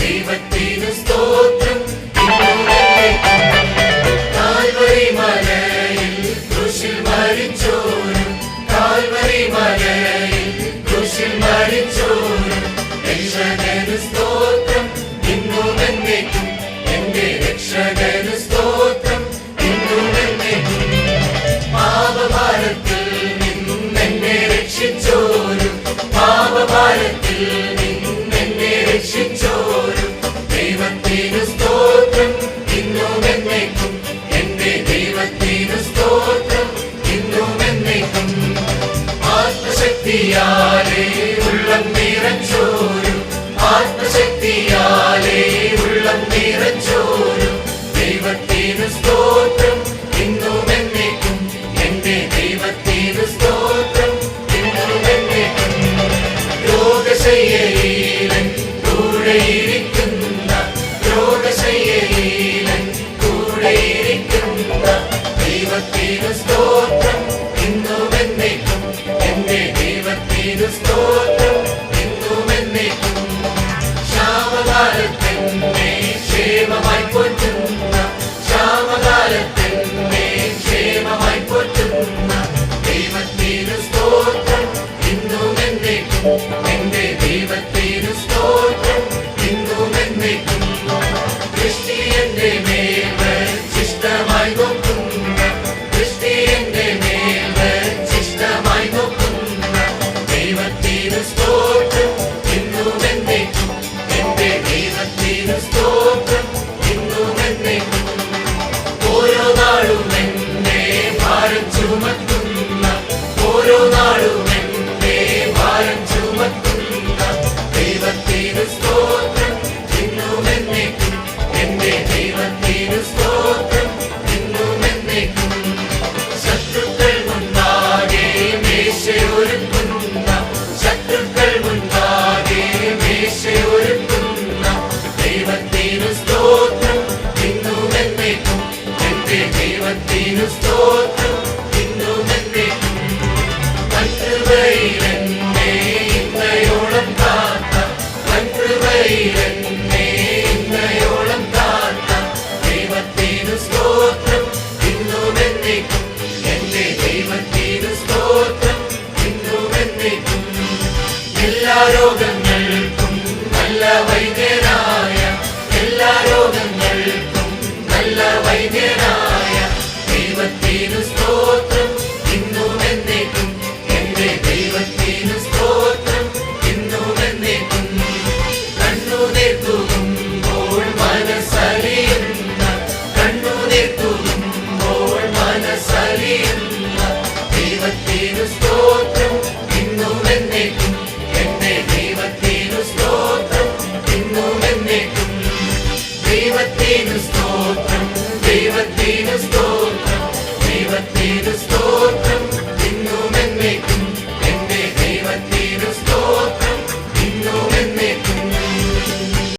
ദൈവത്തിനു സ്തോത്രം ആത്മശക്തിയാലേ ഉള്ളം നിറച്ചോരും ആത്മശക്തിയാലേ ഉള്ളം നിറച്ചോരും ദൈവത്തിന് സ്തോത്രം ഇന്നും എന്നേക്കും. എന്റെ ദൈവത്തിന് സ്തോത്രം ഇന്നും എന്നേക്കും. രോഗശയ്യലീലൻ കൂടെയിരിക്കുന്ന രോഗശയ്യലീലൻ കൂടെയിരിക്കുന്ന ദൈവത്തിന് സ്തോത്രം നിന്റെ ദൈവത്തിനു സ്തോത്രം. ഇന്നും എന്നേക്കും ക്രിസ്റ്റിയന്റെ മേ தெய்வத்தின்